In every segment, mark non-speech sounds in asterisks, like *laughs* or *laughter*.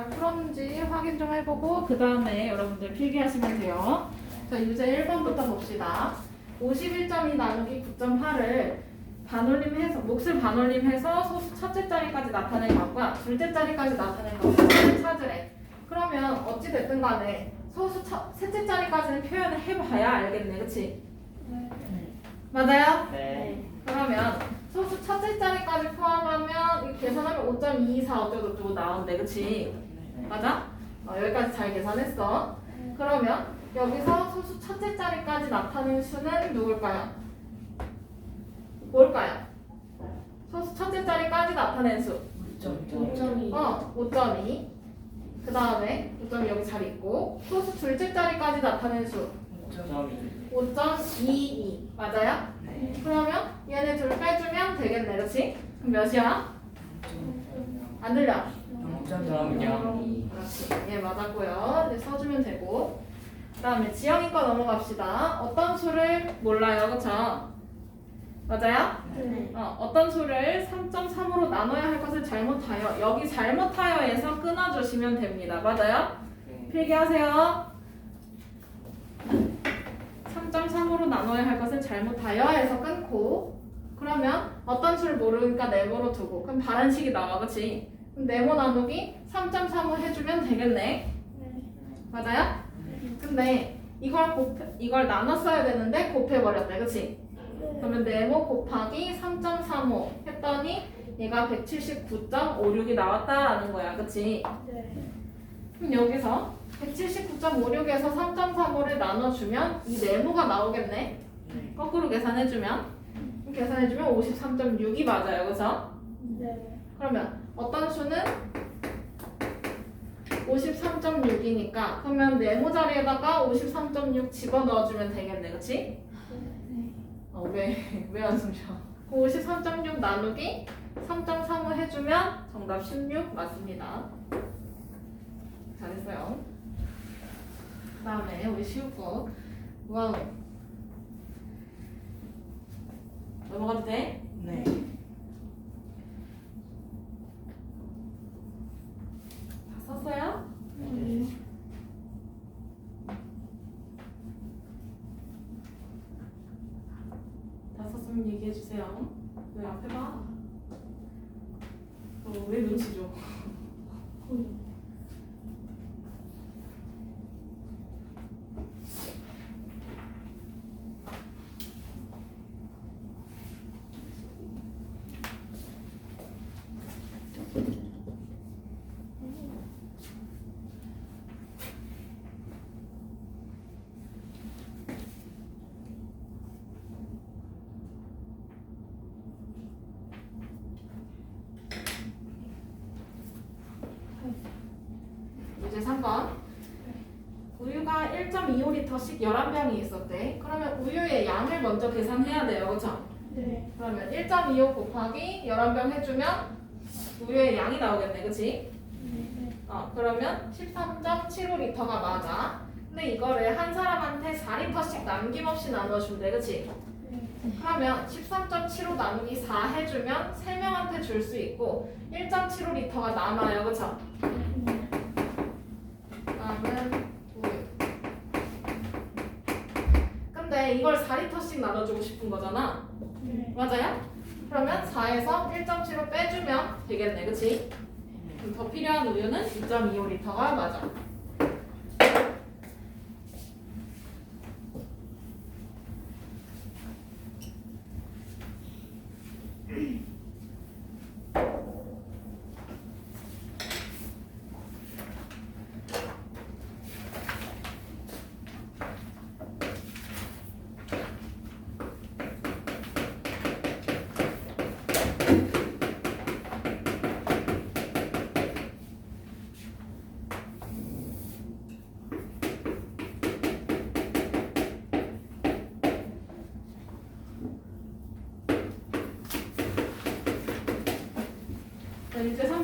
잘 풀었는지 확인 좀 해보고 그 다음에 여러분들 필기하시면 돼요. 자 유제 1번부터 봅시다. 51.2 나누기 9.8을 반올림해서 몫을 반올림해서 소수 첫째 자리까지 나타낸 것과 둘째 자리까지 나타낸 것을 찾으래. 그러면 어찌 됐든 간에 소수 첫, 셋째 자리까지는 표현을 해봐야 알겠네, 그렇지? 맞아요? 네. 그러면 소수 첫째 자리까지 포함하면 이 계산하면 5.224 어쩌고저쩌고 나오는데 그치? 맞아? 어, 여기까지 잘 계산했어 그러면 여기서 소수 첫째 자리까지 나타낸 수는 누굴까요? 뭘까요? 소수 첫째 자리까지 나타낸 수 점점이. 어, 5.2. 그 다음에 5.2 여기 잘 있고 소수 둘째 자리까지 나타낸 수 점점이. 5.22 맞아요? 네. 그러면 얘네 둘 빼주면 되겠네, 그렇지? 그럼 몇이야? 안 들려? 그렇지. 예, 맞았고요. 이제 써주면 되고. 그 다음에 지영이 거 넘어갑시다. 어떤 수를 몰라요, 그렇죠? 맞아요? 네. 어, 어떤 수를 3.3으로 나눠야 할 것을 잘못하여 여기 잘못하여에서 끊어주시면 됩니다. 맞아요? 필기하세요. 3.3으로 나눠야 할 것을 잘못하여 해서 끊고 그러면 어떤 수를 모르니까 네모로 두고 그럼 바란식이 나와 그치? 그럼 네모 나누기 3.3을 해주면 되겠네 맞아요? 근데 이걸 곱 이걸 나눴어야 되는데 곱해버렸네 그치? 그러면 네모 곱하기 3.35 했더니 얘가 179.56이 나왔다라는 거야 그치? 그럼 여기서 179.56에서 3.35를 나눠주면 이 네모가 나오겠네. 거꾸로 계산해주면 계산해주면 53.6이 맞아요, 그죠? 그러면 어떤 수는 53.6이니까 그러면 네모 자리에다가 53.6 집어 넣어주면 되겠네, 그치? 어, 왜, *laughs* 왜 한숨 쉬어? 53.6 나누기 3.35 해주면 정답 16 맞습니다. 잘했어요. 그 다음에 우리 쉬울 거. 와우. 넘어가도 돼? 네. 다 썼어요? 다 썼으면 얘기해 주세요. 왜 앞에 봐? 어, 왜 눈치 줘? *laughs* 이제 3번. 우유가 1.25리터씩 11병이 있었대. 그러면 우유의 양을 먼저 계산해야 돼요. 그쵸? 그러면 1.25 곱하기 11병 해주면 우유의 양이 나오겠네. 그치? 어, 그러면 13.75리터가 맞아. 근데 이거를 한 사람한테 4리터씩 남김없이 돼. 그치? 그러면 13.75 나누기 4 해주면 3명한테 줄 수 있고 1.75리터가 남아요. 그쵸? 다음은 우유. 근데 이걸 4리터씩 나눠주고 싶은 거잖아. 맞아요? 그러면 4에서 1.75 빼주면 되겠네. 그치? 그럼 더 필요한 우유는 2.25리터가 맞아.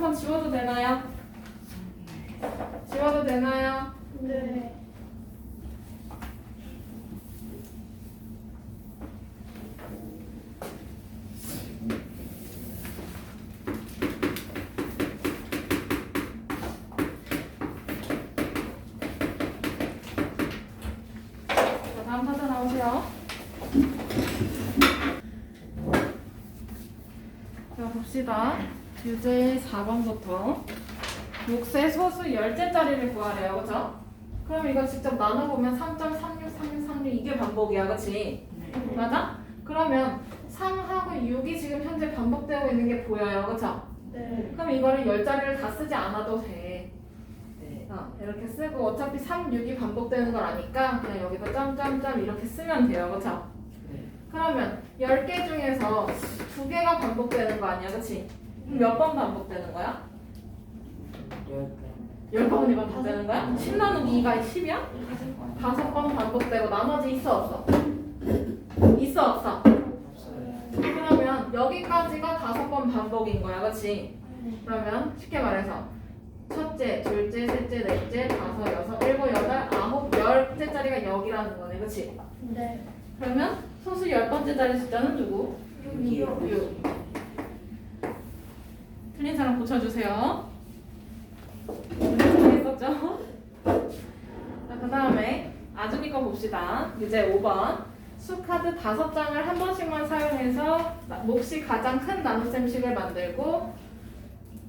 3번 지워도 되나요? 지워도 되나요? 네. 봅시다. 유제 4번부터 6세 소수 10제짜리를 구하래요. 그죠? 그럼 이거 직접 나눠보면 3.36, 36, 36 이게 반복이야. 그치? 맞아? 그러면 3하고 6이 지금 현재 반복되고 있는 게 보여요. 그쵸? 네. 그럼 이거를 10자리를 다 쓰지 않아도 돼. 네. 어, 이렇게 쓰고 어차피 3, 6이 반복되는 걸 아니까 그냥 여기다 점점점 이렇게 쓰면 돼요. 그쵸? 네. 그러면 10개 중에서 2개가 반복되는 거 아니야, 그치? 몇 번 반복되는 거야? 열 번. 10번이 반복되는 거야? 10 나누기 2가 10이야? 다섯 번 반복되고 나머지 있어, 없어? 있어, 없어? 그러면 여기까지가 다섯 번 반복인 거야, 그치? 그러면 쉽게 말해서 첫째, 둘째, 셋째, 넷째, 다섯, 여섯, 일곱, 여덟, 아홉, 열째짜리가 여기라는 거네, 그치? 네. 그러면 소수 열 번째 자리 숫자는 누구? 육이요. 6. 틀린 사람 고쳐주세요. 틀렸었죠? 자, 그 다음에 아준이 거 봅시다. 이제 5번. 수카드 다섯 장을 한 번씩만 사용해서 나- 몫이 가장 큰 나눗셈식을 만들고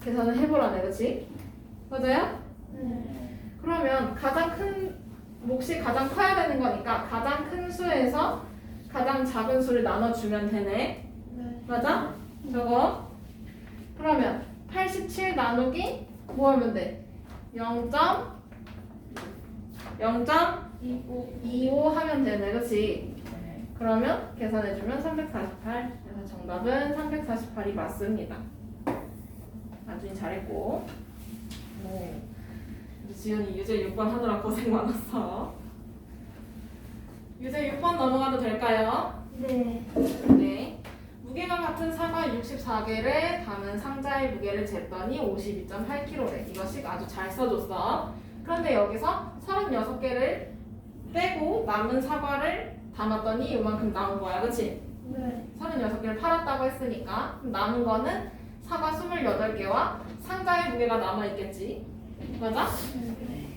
계산을 해보라네, 그치? 맞아요? 네. 그러면 가장 큰 몫이 가장 커야 되는 거니까 가장 큰 수에서 가장 작은 수를 나눠주면 되네. 네. 맞아? 저거. 그러면 87 나누기 뭐 하면 돼? 0. 0.25 하면 되네, 그렇지? 네. 그러면 계산해주면 348. 그래서 정답은 348이 맞습니다. 아준이 잘했고. 오. 우리 지연이 유제 6번 하느라 고생 많았어. 유제 6번 넘어가도 될까요? 네. 네. 무게가 같은 사과 64개를 담은 상자의 무게를 쟀더니 52.8kg래. 이것이 아주 잘 써줬어. 그런데 여기서 36개를 빼고 남은 사과를 담았더니 이만큼 나온 거야. 그치? 네. 36개를 팔았다고 했으니까 남은 거는 사과 28개와 상자의 무게가 남아있겠지. 맞아?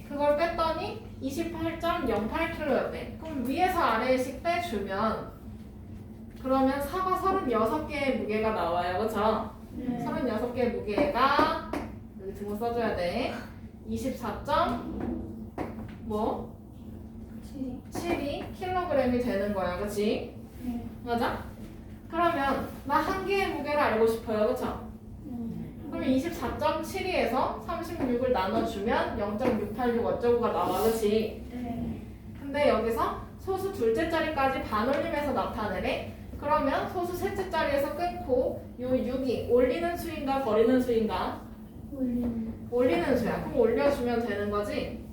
그걸 뺐더니 28.08kg였대. 그럼 위에서 아래씩 빼주면 그러면 사과 36개의 무게가 나와요. 그쵸? 네. 36개의 무게가 여기 등호 써줘야 돼. 24. 뭐? 7이 킬로그램이 되는 거야. 그치? 네. 맞아? 그러면 나 한 개의 무게를 알고 싶어요. 그쵸? 그러면 24.72에서 36을 나눠주면 0.686 어쩌고가 나와. 그치? 네. 근데 여기서 소수 둘째 자리까지 반올림해서 나타내래. 그러면 소수 셋째 자리에서 끊고 요 6이 올리는 수인가 버리는 수인가? 올리는. 올리는 수야. 그럼 올려주면 되는 거지?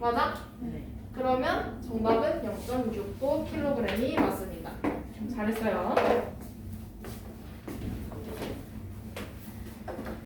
맞아? 네. 그러면 정답은 0.69kg이 맞습니다. 잘했어요.